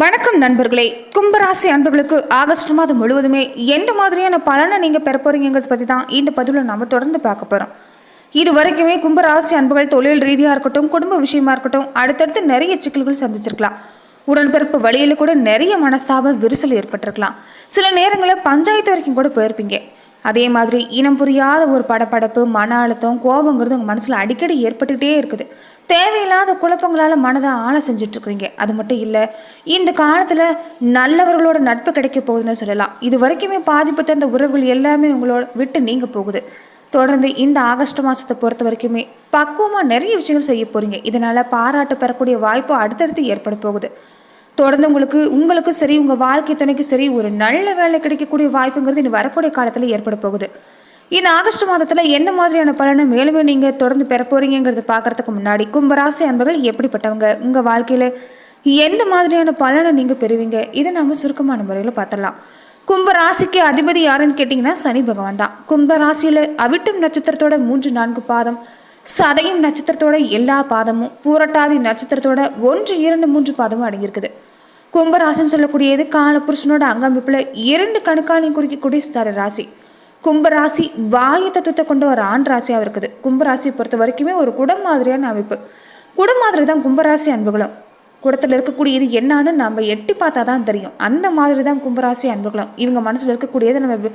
வணக்கம் நண்பர்களே. கும்பராசி அன்பர்களுக்கு ஆகஸ்ட் மாதம் முழுவதுமே எந்த மாதிரியான பலனை நீங்கள் பெற போறீங்கிறத பற்றி தான் இந்த பதிவில் நம்ம தொடர்ந்து பார்க்க போகிறோம் இது வரைக்குமே கும்பராசி அன்புகள் தொழில் ரீதியாக இருக்கட்டும் குடும்ப விஷயமா இருக்கட்டும் அடுத்தடுத்து நிறைய சிக்கல்கள் சந்திச்சிருக்கலாம். உடன்பிறப்பு வழியில் கூட நிறைய மனஸ்தாபம் விரிசல் ஏற்பட்டிருக்கலாம். சில நேரங்களில் பஞ்சாயத்து வரைக்கும் கூட போயிருப்பீங்க. அதே மாதிரி இனம் புரியாத ஒரு படபடப்பு மன அழுத்தம் கோபங்கிறது உங்கள் மனசில் அடிக்கடி ஏற்பட்டுக்கிட்டே இருக்குது. தேவையில்லாத குழப்பங்களால் மனதை ஆளை செஞ்சுட்டு அது மட்டும் இல்லை இந்த காலத்தில் நல்லவர்களோட நட்பு கிடைக்க போகுதுன்னு சொல்லலாம். இது வரைக்குமே பாதிப்பு தந்த உறவுகள் எல்லாமே உங்களோட விட்டு நீங்க போகுது. தொடர்ந்து இந்த ஆகஸ்ட் மாதத்தை பொறுத்த வரைக்குமே பக்குவமாக நிறைய விஷயங்கள் செய்ய போகிறீங்க இதனால் பாராட்டு பெறக்கூடிய வாய்ப்பு அடுத்தடுத்து ஏற்பட போகுது. தொடர்ந்து உங்களுக்கு உங்களுக்கும் சரி உங்கள் வாழ்க்கை துணைக்கும் சரி ஒரு நல்ல வேலை கிடைக்கக்கூடிய வாய்ப்புங்கிறது இனி வரக்கூடிய காலத்தில் ஏற்பட போகுது. இந்த ஆகஸ்ட் மாதத்தில் எந்த மாதிரியான பலனை மேலும் நீங்கள் தொடர்ந்து பெற போறீங்கிறத பார்க்கறதுக்கு முன்னாடி கும்பராசி அன்பர்கள் எப்படிப்பட்டவங்க? உங்கள் வாழ்க்கையில் எந்த மாதிரியான பலனை நீங்கள் பெறுவீங்க? இதை நம்ம சுருக்கமான முறையில் பார்த்துடலாம் கும்ப ராசிக்கு அதிபதி யாருன்னு கேட்டிங்கன்னா சனி பகவான் தான். கும்ப ராசியில் அவிட்டம் நட்சத்திரத்தோட மூன்று நான்கு பாதம் சதயம் நட்சத்திரத்தோட எல்லா பாதமும் பூரட்டாதி நட்சத்திரத்தோட ஒன்று இரண்டு மூன்று பாதமும் அடங்கியிருக்குது. கும்பராசின்னு சொல்லக்கூடியது காலபுருஷனோட அங்கமைப்பில் இரண்டு கணுக்காலையும் குறிக்கக்கூடிய ஸ்தர ராசி. கும்பராசி வாயு தத்துவத்தை கொண்ட ஒரு ஆண் ராசியாக இருக்குது. கும்பராசியை பொறுத்த வரைக்குமே ஒரு குடம் மாதிரியான அமைப்பு. குடம் மாதிரி தான் கும்பராசி அன்புகளும். குடத்தில் இருக்கக்கூடியது என்னான்னு நம்ம எட்டி பார்த்தா தான் தெரியும். அந்த மாதிரி தான் கும்பராசி அன்புகளும். இவங்க மனசில் இருக்கக்கூடியது நம்ம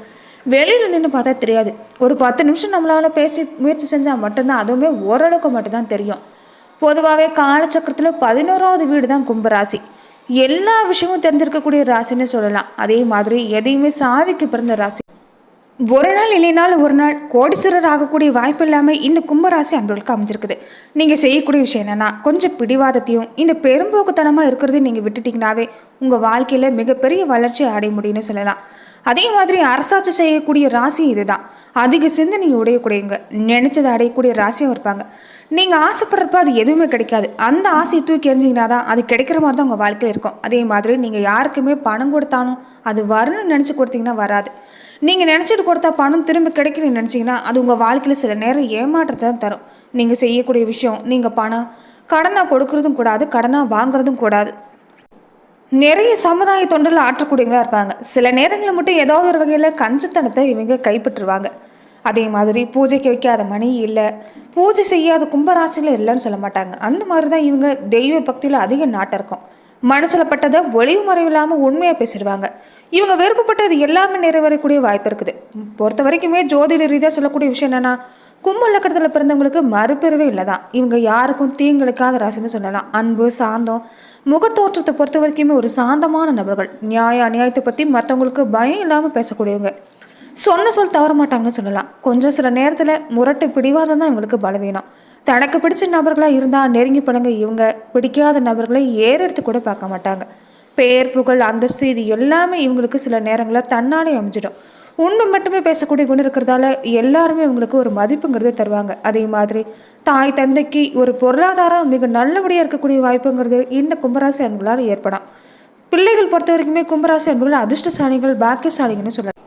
வெளியில் நின்று பார்த்தா தெரியாது. ஒரு பத்து நிமிஷம் நம்மளால் பேசி முயற்சி செஞ்சால் மட்டும்தான் அதுவுமே ஓரளவுக்கு மட்டும்தான் தெரியும். பொதுவாகவே காலச்சக்கரத்தில் பதினோராவது வீடு தான் கும்பராசி. எல்லா விஷயமும் தெரிஞ்சிருக்கக்கூடிய ராசின்னு சொல்லலாம். அதே மாதிரி எதையுமே சாதிக்க பிறந்த ராசி. ஒரு நாள் இல்லைனாலும் ஒரு நாள் கோடீஸ்வரர் ஆகக்கூடிய வாய்ப்பு இல்லாமல் இந்த கும்பராசி அன்பர்களுக்கு அமைஞ்சிருக்குது. நீங்கள் செய்யக்கூடிய விஷயம் என்னென்னா கொஞ்சம் பிடிவாதத்தையும் இந்த பெரும்போக்குத்தனமாக இருக்கிறதையும் நீங்கள் விட்டுட்டிங்கனாவே உங்கள் வாழ்க்கையில் மிகப்பெரிய வளர்ச்சி அடைய முடியும்னு சொல்லலாம். அதே மாதிரி அரசாட்சி செய்யக்கூடிய ராசி இதுதான். அதிக சிந்தனை உடையக்கூடியவங்க. நினைச்சதை அடையக்கூடிய ராசியும் இருப்பாங்க. நீங்கள் ஆசைப்படுறப்ப அது எதுவுமே கிடைக்காது. அந்த ஆசையை தூக்கி எறிஞ்சிங்கன்னா தான் அது கிடைக்கிற மாதிரி தான் உங்கள் வாழ்க்கையில் இருக்கும். அதே மாதிரி நீங்கள் யாருக்குமே பணம் கொடுத்தாலும் அது வரணும்னு நினச்சி கொடுத்தீங்கன்னா வராது. நீங்கள் நினச்சிட்டு கொடுத்தா பணம் திரும்ப கிடைக்கணும்னு நினச்சிங்கன்னா அது உங்கள் வாழ்க்கையில் சில நேரம் ஏமாற்றத்தை தான் தரும். நீங்கள் செய்யக்கூடிய விஷயம் நீங்கள் பணம் கடனாக கொடுக்கறதும் கூடாது கடனாக வாங்குறதும் கூடாது. நிறைய சமுதாய தொண்டில் ஆற்றக்கூடியவங்களா இருப்பாங்க. சில நேரங்களில் மட்டும் ஏதாவது ஒரு வகையில் கஞ்சத்தனத்தை இவங்க கைப்பற்றுவாங்க. அதே மாதிரி பூஜைக்கு வைக்காத மணி இல்லை பூஜை செய்யாத கும்பராசியில் இல்லைன்னு சொல்ல மாட்டாங்க. அந்த மாதிரி தான் இவங்க தெய்வ பக்தியில் அதிக நாட்டம் இருக்கும் மனசில் பட்டதை ஒளிவு மறைவு இல்லாமல் உண்மையாக பேசிடுவாங்க. இவங்க விருப்பப்பட்டது எல்லாமே நிறைவேறக்கூடிய வாய்ப்பு இருக்குது. பொறுத்த வரைக்குமே ஜோதிட ரீதியாக சொல்லக்கூடிய விஷயம் என்னென்னா கும்ப லக்கணத்தில் பிறந்தவங்களுக்கு மறுபிறவே இல்லை தான் இவங்க யாருக்கும் தீங்கிழைக்காத ராசின்னு சொல்லலாம். அன்பு சாந்தம் முகத்தோற்றத்தை பொறுத்த வரைக்குமே ஒரு சாந்தமான நபர்கள். நியாய அநியாயத்தை பற்றி மற்றவங்களுக்கு பயம் இல்லாமல் பேசக்கூடியவங்க. சொன்ன சொல் தவற மாட்டாங்கன்னு சொல்லலாம். கொஞ்சம் சில நேரத்தில் முரட்டு பிடிவாதம் தான் இவங்களுக்கு பலவீனம். தனக்கு பிடிச்ச நபர்களாக இருந்தால் நெருங்கி பழங்க இவங்க பிடிக்காத நபர்களை ஏறெடுத்து கூட பார்க்க மாட்டாங்க. பேர் புகழ் அந்தஸ்து இது எல்லாமே இவங்களுக்கு சில நேரங்களில் தன்னாலே அமைஞ்சிடும். உண்மை மட்டுமே பேசக்கூடிய குணம் இருக்கிறதால எல்லாருமே உங்களுக்கு ஒரு மதிப்புங்கிறது தருவாங்க. அதே மாதிரி தாய் தந்தைக்கு ஒரு பொருளாதாரம் மிக நல்லபடியாக இருக்கக்கூடிய வாய்ப்புங்கிறது இந்த கும்பராசி அன்புகளால் ஏற்படும் பிள்ளைகள் பொறுத்த வரைக்குமே கும்பராசி அன்புகள் அதிர்ஷ்டசாலிகள் பாக்கியசாலிகள்னு சொல்லலாம்.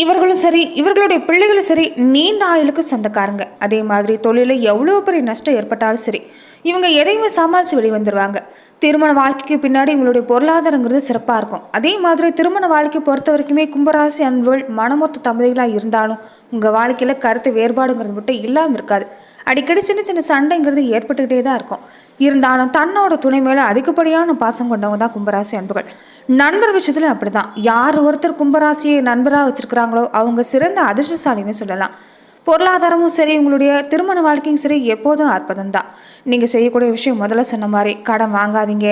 இவர்களும் சரி இவர்களுடைய பிள்ளைகளும் சரி நீண்ட ஆயுளுக்கு சொந்தக்காரங்க. அதே மாதிரி தொழிலில் எவ்வளோ பெரிய நஷ்டம் ஏற்பட்டாலும் சரி இவங்க எதையுமே சமாளித்து வெளிவந்துருவாங்க திருமண வாழ்க்கைக்கு பின்னாடி இவங்களுடைய பொருளாதாரங்கிறது சிறப்பாக இருக்கும். அதே மாதிரி திருமண வாழ்க்கை பொறுத்த வரைக்குமே கும்பராசி அன்புகள் மனமொத்த தம்பதிகளாக இருந்தாலும் உங்கள் வாழ்க்கையில் கருத்து வேறுபாடுங்கிறது மட்டும் இல்லாமல் இருக்காது. அடிக்கடி சின்ன சின்ன சண்டைங்கிறது ஏற்பட்டுக்கிட்டே தான் இருக்கும். இருந்தாலும் தன்னோட துணை மேலே அதிகப்படியான பாசம் கொண்டவங்க தான் கும்பராசி அன்புகள். நண்பர் விஷயத்துல அப்படிதான். யார் ஒருத்தர் கும்பராசியை நண்பராக வச்சிருக்கிறாங்களோ அவங்க சிறந்த அதிர்ஷ்டசாலின்னு சொல்லலாம். பொருளாதாரமும் சரி உங்களுடைய திருமண வாழ்க்கையும் சரி எப்போதும் அற்புதம் தான் நீங்கள் செய்யக்கூடிய விஷயம் முதல்ல சொன்ன மாதிரி கடன் வாங்காதீங்க.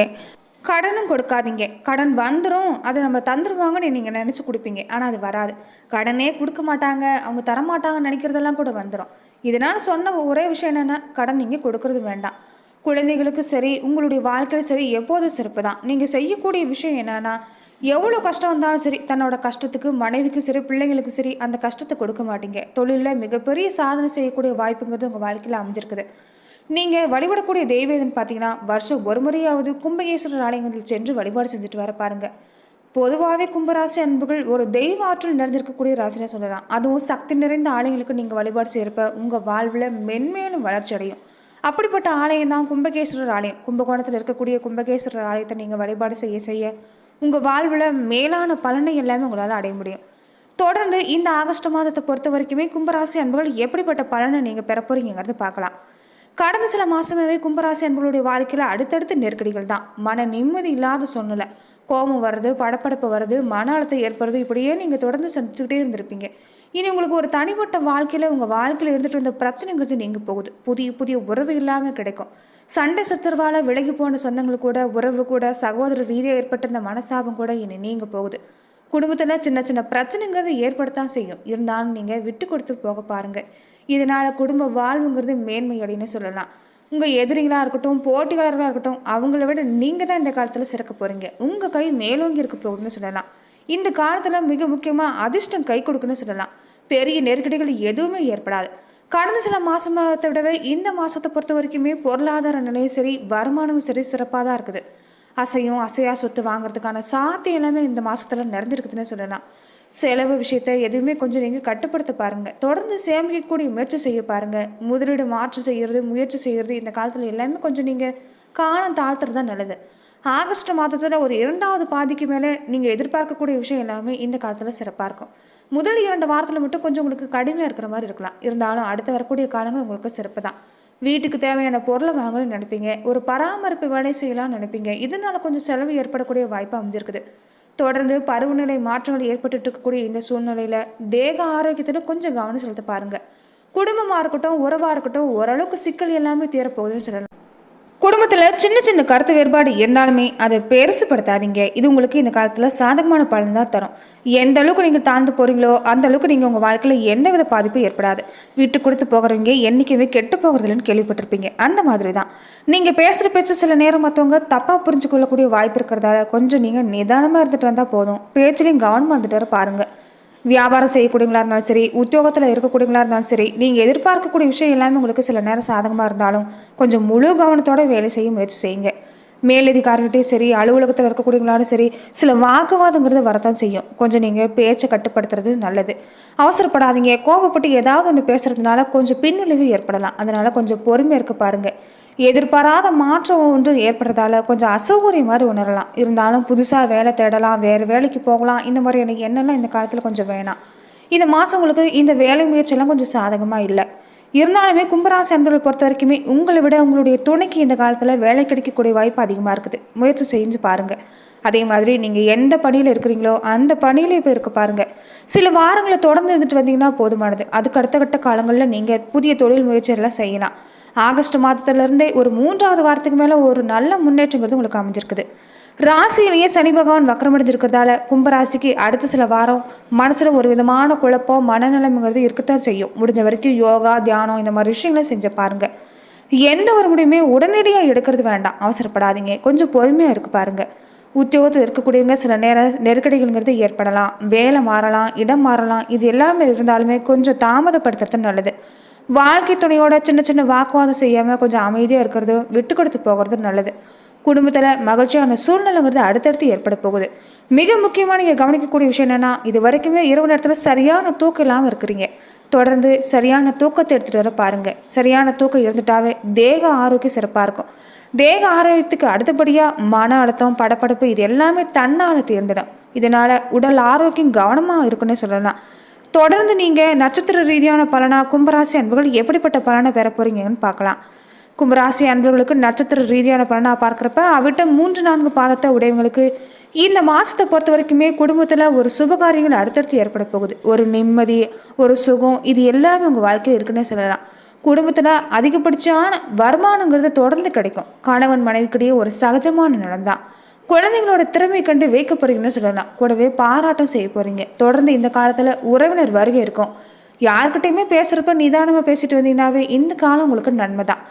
கடனும் கொடுக்காதீங்க. கடன் வந்துடும் அதை நம்ம தந்துருவாங்கன்னு நீங்கள் நினச்சி கொடுப்பீங்க. ஆனால் அது வராது. கடனே கொடுக்க மாட்டாங்க. அவங்க தரமாட்டாங்கன்னு நினைக்கிறதெல்லாம் கூட வந்துடும் இதனால் சொன்ன ஒரே விஷயம் என்னென்னா கடன் நீங்கள் கொடுக்கறது வேண்டாம். குழந்தைகளுக்கு சரி உங்களுடைய வாழ்க்கையில் சரி எப்போதும் சிறப்பு தான். நீங்கள் செய்யக்கூடிய விஷயம் என்னென்னா எவ்வளோ கஷ்டம் வந்தாலும் சரி தன்னோட கஷ்டத்துக்கு மனைவிக்கு சரி பிள்ளைங்களுக்கு சரி அந்த கஷ்டத்தை கொடுக்க மாட்டீங்க. தொழிலில் மிகப்பெரிய சாதனை செய்யக்கூடிய வாய்ப்புங்கிறது உங்கள் வாழ்க்கையில் அமைஞ்சிருக்குது. நீங்கள் வழிபடக்கூடிய தெய்வம் எதுன்னு பார்த்தீங்கன்னா வருஷம் ஒரு முறையாவது கும்பகேஸ்வரர் ஆலயங்களில் சென்று வழிபாடு செஞ்சுட்டு வர பாருங்கள் பொதுவாகவே கும்பராசி அன்புகள் ஒரு தெய்வ ஆற்றல் நிறைஞ்சிருக்கக்கூடிய ராசினே சொல்லலாம். அதுவும் சக்தி நிறைந்த ஆலயங்களுக்கு நீங்கள் வழிபாடு செய்கிறப்ப உங்கள் வாழ்வில் மென்மேலும் வளர்ச்சி அடையும். அப்படிப்பட்ட ஆலயம் தான் கும்பகேஸ்வரர் ஆலயம். கும்பகோணத்தில் இருக்கக்கூடிய கும்பகேஸ்வரர் ஆலயத்தை நீங்கள் வழிபாடு செய்ய செய்ய உங்கள் வாழ்வில் மேலான பலனை எல்லாமே உங்களால் அடைய முடியும். தொடர்ந்து இந்த ஆகஸ்ட் மாதத்தை பொறுத்த வரைக்குமே கும்பராசி அன்புகள் எப்படிப்பட்ட பலனை நீங்கள் பெற போகிறீங்கிறது பார்க்கலாம். கடந்த சில மாதமே கும்பராசி அன்புகளுடைய வாழ்க்கையில் அடுத்தடுத்து நெருக்கடிகள் தான். மன நிம்மதி இல்லாத சூழ்நிலை. கோபம் வருது படப்படப்பு வருது மன அழுத்தம் ஏற்படுறது இப்படியே நீங்கள் தொடர்ந்து சந்திச்சுக்கிட்டே இருந்திருப்பீங்க. இனி உங்களுக்கு ஒரு தனிப்பட்ட வாழ்க்கையில் உங்கள் வாழ்க்கையில் இருந்துட்டு இருந்த பிரச்சனைங்கிறது நீங்கள் போகுது. புதிய புதிய உறவு இல்லாமல் கிடைக்கும். சண்டை சச்சரவால் விலகி போன சொந்தங்கள் கூட உறவு கூட சகோதர ரீதியாக ஏற்பட்டிருந்த மனசாபம் கூட இனி நீங்கள் போகுது. குடும்பத்தில் சின்ன சின்ன பிரச்சனைங்கிறது ஏற்படத்தான் செய்யும். இருந்தாலும் நீங்கள் விட்டு கொடுத்து போக பாருங்கள் இதனால் குடும்ப வாழ்வுங்கிறது மேன்மை அப்படின்னு சொல்லலாம். உங்கள் எதிரிகளாக இருக்கட்டும் போட்டியாளர்களாக இருக்கட்டும் அவங்கள விட நீங்கள் தான் இந்த காலத்தில் சிறக்க போகிறீங்க உங்கள் கை மேலோங்கி இருக்க போகுதுன்னு சொல்லலாம். இந்த காலத்தில் மிக முக்கியமாக அதிர்ஷ்டம் கை கொடுக்குன்னு சொல்லலாம். பெரிய நெருக்கடிகள் எதுவுமே ஏற்படாது. கடந்த சில மாதத்தை விடவே இந்த மாதத்தை பொறுத்த வரைக்குமே பொருளாதார நிலையும் சரி வருமானமும் சரி சிறப்பாக தான் இருக்குது. அசையும் அசையா சொத்து வாங்குறதுக்கான சாத்தியம் எல்லாமே இந்த மாதத்தில் நிறைஞ்சிருக்குதுன்னு சொல்லலாம். செலவு விஷயத்தை எதுவுமே கொஞ்சம் நீங்கள் கட்டுப்படுத்த பாருங்கள் தொடர்ந்து சேமிக்கக்கூடிய முயற்சி செய்ய பாருங்கள் முதலீடு மாற்றம் செய்கிறது முயற்சி செய்கிறது இந்த காலத்தில் எல்லாமே கொஞ்சம் நீங்கள் காலம் தாழ்த்துறது தான் நல்லது. ஆகஸ்ட் மாதத்தில் ஒரு இரண்டாவது பாதிக்கு மேலே நீங்கள் எதிர்பார்க்கக்கூடிய விஷயம் எல்லாமே இந்த காலத்தில் சிறப்பாக இருக்கும். முதல் இரண்டு வாரத்தில் மட்டும் கொஞ்சம் உங்களுக்கு கடுமையாக இருக்கிற மாதிரி இருக்கலாம். இருந்தாலும் அடுத்து வரக்கூடிய காலங்கள் உங்களுக்கு சிறப்பு தான். வீட்டுக்கு தேவையான பொருளை வாங்கணும்னு நினைப்பீங்க. ஒரு பராமரிப்பு வேலை செய்யலாம்னு நினைப்பீங்க. இதனால் கொஞ்சம் செலவு ஏற்படக்கூடிய வாய்ப்பு அமைஞ்சிருக்குது. தொடர்ந்து பருவநிலை மாற்றங்கள் ஏற்பட்டு இருக்கக்கூடிய இந்த சூழ்நிலையில் தேக ஆரோக்கியத்தில் கொஞ்சம் கவனம் செலுத்த பாருங்கள் குடும்பமாக இருக்கட்டும் உறவாக இருக்கட்டும் ஓரளவுக்கு சிக்கல் எல்லாமே தீரப்போகுதுன்னு சொல்லலாம். குடும்பத்தில் சின்ன சின்ன கருத்து வேறுபாடு இருந்தாலுமே அதை பெருசுப்படுத்தாதீங்க. இது உங்களுக்கு இந்த காலத்தில் சாதகமான பலன் தான் தரும். எந்த அளவுக்கு நீங்கள் தாழ்ந்து போகிறீங்களோ அந்த அளவுக்கு நீங்கள் உங்கள் வாழ்க்கையில் எந்தவித பாதிப்பும் ஏற்படாது. வீட்டு கொடுத்து போகிறவங்க என்றைக்குமே கெட்டு போகிறதில்லன்னு கேள்விப்பட்டிருப்பீங்க. அந்த மாதிரி தான் நீங்கள் பேசுகிற பேச்சு சில நேரம் மற்றவங்க தப்பாக புரிஞ்சுக்கொள்ளக்கூடிய வாய்ப்பு இருக்கிறதால கொஞ்சம் நீங்கள் நிதானமாக இருந்துட்டு வந்தால் போதும். பேச்சுலையும் கவனமாக இருந்துட்டு வர பாருங்கள் வியாபாரம் செய்யக்கூடியவங்களா இருந்தாலும் சரி உத்தியோகத்தில் இருக்கக்கூடியவங்களா இருந்தாலும் சரி நீங்கள் எதிர்பார்க்கக்கூடிய விஷயம் எல்லாமே உங்களுக்கு சில நேரம் சாதகமாக இருந்தாலும் கொஞ்சம் முழு கவனத்தோட வேலை செய்ய முயற்சி செய்யுங்க. மேலதிகாரிகிட்டையும் சரி அலுவலகத்தில் இருக்கக்கூடியவங்களாலும் சரி சில வாக்குவாதங்கிறது வரத்தான் செய்யும். கொஞ்சம் நீங்கள் பேச்சை கட்டுப்படுத்துறது நல்லது. அவசரப்படாதீங்க. கோபப்பட்டு ஏதாவது ஒன்று பேசுறதுனால கொஞ்சம் பின்விளைவு ஏற்படலாம். அதனால் கொஞ்சம் பொறுமையாக இருக்க பாருங்கள் எதிர்பாராத மாற்றம் ஒன்று ஏற்படுறதால கொஞ்சம் அசௌகரியம் மாதிரி உணரலாம். இருந்தாலும் புதுசாக வேலை தேடலாம் வேறு வேலைக்கு போகலாம். இந்த மாதிரி எனக்கு என்னெல்லாம் இந்த காலத்தில் கொஞ்சம் வேணாம். இந்த மாதம் உங்களுக்கு இந்த வேலை முயற்சியெல்லாம் கொஞ்சம் சாதகமாக இல்லை. இருந்தாலுமே கும்பராசி அன்பர்கள் பொறுத்த வரைக்குமே உங்களை விட உங்களுடைய துணைக்கு இந்த காலத்தில் வேலை கிடைக்கக்கூடிய வாய்ப்பு அதிகமாக இருக்குது. முயற்சி செஞ்சு பாருங்கள் அதே மாதிரி நீங்கள் எந்த பணியில் இருக்கிறீங்களோ அந்த பணியில் இப்போ இருக்க பாருங்கள் சில வாரங்களை தொடர்ந்து இருந்துட்டு வந்தீங்கன்னா போதுமானது. அதுக்கு அடுத்த கட்ட காலங்களில் நீங்கள் புதிய தொழில் முயற்சியெல்லாம் செய்யலாம். ஆகஸ்ட் மாதத்துலேருந்தே ஒரு மூன்றாவது வாரத்துக்கு மேலே ஒரு நல்ல முன்னேற்றங்கிறது உங்களுக்கு அமைஞ்சிருக்குது. ராசியிலேயே சனி பகவான் வக்கரமடைஞ்சிருக்கிறதால கும்பராசிக்கு அடுத்த சில வாரம் மனசில் ஒரு விதமான குழப்பம் மனநிலைமைங்கிறது இருக்கத்தான் செய்யும். முடிஞ்ச வரைக்கும் யோகா தியானம் இந்த மாதிரி விஷயங்களை செஞ்சு பாருங்கள் எந்த ஒரு முடியுமே உடனடியாக எடுக்கிறது வேண்டாம். அவசரப்படாதீங்க. கொஞ்சம் பொறுமையாக இருக்கு பாருங்கள் உத்தியோகத்தில் இருக்கக்கூடியவங்க சில நேர நெருக்கடிகள்ங்கிறது ஏற்படலாம். வேலை மாறலாம் இடம் மாறலாம். இது எல்லாமே இருந்தாலுமே கொஞ்சம் தாமதப்படுத்துறது நல்லது. வாழ்க்கை துணையோட சின்ன சின்ன வாக்குவாதம் செய்யாமல் கொஞ்சம் அமைதியாக இருக்கிறது விட்டு கொடுத்து போகிறது நல்லது. குடும்பத்தில் மகிழ்ச்சியான சூழ்நிலைங்கிறது அடுத்தடுத்து ஏற்பட போகுது. மிக முக்கியமாக நீங்கள் கவனிக்கக்கூடிய விஷயம் என்னென்னா இது வரைக்குமே இரவு நேரத்தில் சரியான தூக்கம் இல்லாமல் இருக்கிறீங்க. தொடர்ந்து சரியான தூக்கத்தை எடுத்துகிட்டு வர பாருங்கள் சரியான தூக்கம் இருந்துட்டாவே தேக ஆரோக்கியம் சிறப்பாக இருக்கும். தேக ஆரோக்கியத்துக்கு அடுத்தபடியாக மன அழுத்தம் படப்படப்பு இது எல்லாமே தன்னால் தேர்ந்திடும். இதனால் உடல் ஆரோக்கியம் கவனமாக இருக்குன்னே சொல்லலாம். தொடர்ந்து நீங்கள் நட்சத்திர ரீதியான பலனா கும்பராசி அன்புகள் எப்படிப்பட்ட பலனை பெற போறீங்கன்னு பார்க்கலாம். கும்பராசி அன்பர்களுக்கு நட்சத்திர ரீதியான பலனாக பார்க்குறப்ப அவிட்ட மூன்று நான்கு பாதத்தை உடையவங்களுக்கு இந்த மாதத்தை பொறுத்த வரைக்குமே குடும்பத்தில் ஒரு சுபகாரியங்கள் அடுத்தடுத்து ஏற்பட போகுது. ஒரு நிம்மதி ஒரு சுகம் இது எல்லாமே உங்கள் வாழ்க்கையில் இருக்குன்னே சொல்லலாம். குடும்பத்தில் அதிகபட்சமான வருமானங்கிறது தொடர்ந்து கிடைக்கும். கணவன் மனைவிக்கிடையே ஒரு சகஜமான நிலம்தான் குழந்தைங்களோட திறமை கண்டு வைக்க போறீங்கன்னு சொல்லலாம். கூடவே பாராட்டம் செய்ய போறீங்க. தொடர்ந்து இந்த காலத்தில் உறவினர் வருகை இருக்கும். யார்கிட்டயுமே பேசுறப்ப நிதானமாக பேசிட்டு வந்தீங்கன்னாவே இந்த காலம் உங்களுக்கு நன்மை தான்.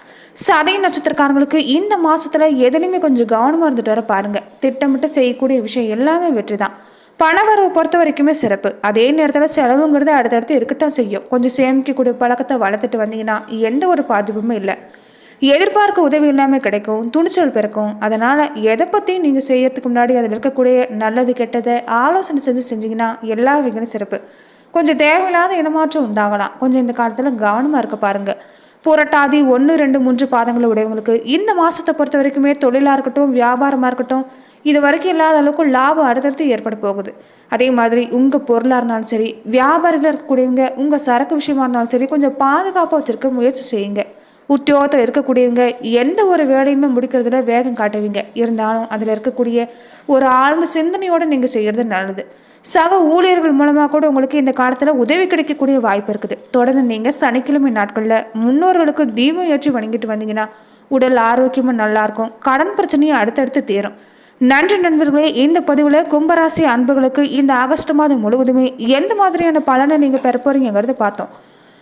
சதை நட்சத்திரக்காரங்களுக்கு இந்த மாசத்துல எதுலையுமே கொஞ்சம் கவனமா இருந்துட்டு வர பாருங்க. திட்டமிட்டு செய்யக்கூடிய விஷயம் எல்லாமே வெற்றி தான். பணவரவை பொறுத்த வரைக்குமே சிறப்பு. அதே நேரத்தில் செலவுங்கிறது அடுத்தடுத்து இருக்கத்தான் செய்யும். கொஞ்சம் சேமிக்கக்கூடிய பழக்கத்தை வளர்த்துட்டு வந்தீங்கன்னா எந்த ஒரு பாதிப்புமே இல்லை. எதிர்பார்க்க உதவி இல்லாமல் கிடைக்கும் துணிச்சல் பிறக்கும். அதனால் எதை பற்றியும் நீங்கள் செய்யறதுக்கு முன்னாடி அதில் இருக்கக்கூடிய நல்லது கெட்டதை ஆலோசனை செஞ்சு செஞ்சிங்கன்னா எல்லா விகனும் சிறப்பு. கொஞ்சம் தேவையில்லாத இடமாற்றம் உண்டாகலாம். கொஞ்சம் இந்த காலத்தில் கவனமாக இருக்க பாருங்கள் புரட்டாதி ஒன்று ரெண்டு மூன்று பாதங்களை உடையவங்களுக்கு இந்த மாதத்தை பொறுத்த வரைக்குமே தொழிலாக இருக்கட்டும் வியாபாரமாக இருக்கட்டும் இது வரைக்கும் இல்லாத அளவுக்கு லாபம் அடுத்தடுத்து ஏற்பட போகுது. அதே மாதிரி உங்கள் பொருளாக இருந்தாலும் சரி வியாபாரிகள் இருக்கக்கூடியவங்க உங்கள் சரக்கு விஷயமா இருந்தாலும் சரி கொஞ்சம் பாதுகாப்பாக வச்சுருக்க முயற்சி செய்யுங்க. உத்தியோகத்தில் இருக்கக்கூடியவங்க எந்த ஒரு வேலையுமே முடிக்கிறதுல வேகம் காட்டுவீங்க. இருந்தாலும் அதில் இருக்கக்கூடிய ஒரு ஆழ்ந்த சிந்தனையோடு நீங்கள் செய்கிறது நல்லது. சக ஊழியர்கள் மூலமாக கூட உங்களுக்கு இந்த காலத்தில் உதவி கிடைக்கக்கூடிய வாய்ப்பு இருக்குது. தொடர்ந்து நீங்கள் சனிக்கிழமை நாட்களில் முன்னோர்களுக்கு தீபம் ஏற்றி வணங்கிட்டு வந்தீங்கன்னா உடல் ஆரோக்கியமும் நல்லாயிருக்கும் கடன் பிரச்சனையும் அடுத்தடுத்து தீரும். நன்றி நண்பர்களே இந்த பதிவில் கும்பராசி அன்பர்களுக்கு இந்த ஆகஸ்ட் மாதம் முழுவதுமே எந்த மாதிரியான பலனை நீங்கள் பெற போகிறீங்கிறத பார்த்தோம்.